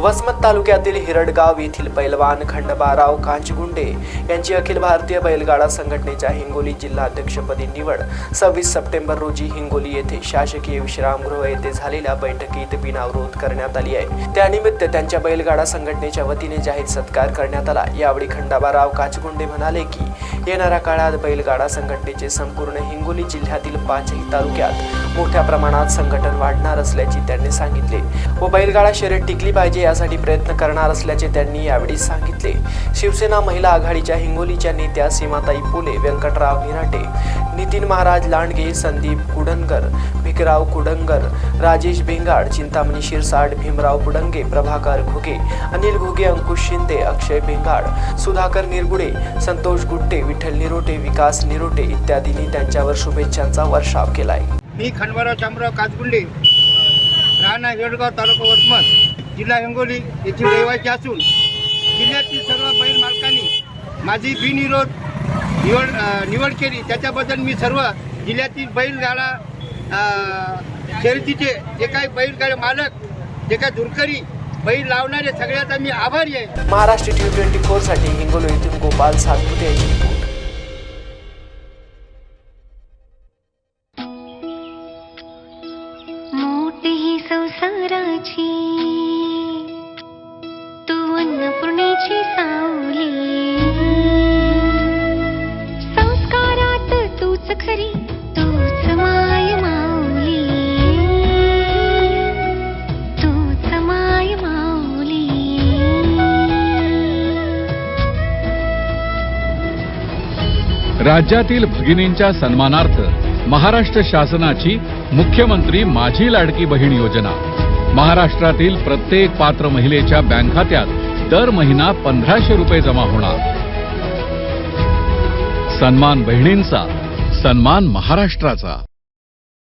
वसमत तालुक्यातील हिरडगाव येथील पैलवान खंडबाराव कांचगुंडे यांची अखिल भारतीय बैलगाडा संघटनेच्या हिंगोली जिल्हाध्यक्षपदी निवड. सव्वीस सप्टेंबर रोजी हिंगोली येथे शासकीय विश्रामगृह येथे झालेल्या बैठकीत बिनावरोध करण्यात आली आहे. त्यानिमित्त त्यांच्या बैलगाडा संघटनेच्या वतीने जाहीर सत्कार करण्यात आला. यावेळी खंडाबाराव काचगुंडे म्हणाले की येणाऱ्या काळात बैलगाडा संघटनेचे संपूर्ण हिंगोली जिल्ह्यातील पाचही तालुक्यात मोठ्या प्रमाणात संघटन वाढणार असल्याचे त्यांनी सांगितले. व बैलगाडा शर्यत टिकली पाहिजे यासाठी प्रयत्न करणार असल्याचे त्यांनी यावेळी सांगितले. शिवसेना महिला आघाडीच्या हिंगोलीच्या नेत्या सीमाताई फुले व्यंकटराव निराटे नितीन महाराज लांडगे संदीप कुडनकर भिकराव कुडंगर राजेश भेंगाड चिंतामणी शिरसाट भीमराव पुडंगे प्रभाकर घुगे अनिल घुगे अंकुश शिंदे अक्षय भेंगाड सुधाकर निरगुडे संतोष गुट्टे विठ्ठल निरोटे विकास निरोटे इत्यादींनी त्यांच्यावर शुभेच्छांचा वर्षाव केलाय. मी खंडवराव शामराव कातगुंडे राहणार येडगाव तालुका वसमत. जिल्हा हिंगोली येथील रहिवासी असून जिल्ह्यातील सर्व बैल मालकांनी माझी बिनविरोध निवड निवड केली. त्याच्याबद्दल मी सर्व जिल्ह्यातील बैलगाडा शर्यतीचे जे काही बैलगाडे मालक जे काही दुरकरी बैल लावणारे सगळ्याचा मी आभारी आहे. महाराष्ट्र टी ट्वेंटी फोरसाठी हिंगोली येथून गोपाल सातपुते यांची रिपोर्ट. मोठी ही संसाराची राज्यातील भगिनींच्या सन्मानार्थ महाराष्ट्र शासनाची मुख्यमंत्री माझी लाडकी बहीण योजना. महाराष्ट्रातील प्रत्येक पात्र महिलेच्या बँक खात्यात दर महिना पंधराशे रुपये जमा होणार. सन्मान बहिणींचा सन्मान महाराष्ट्राचा.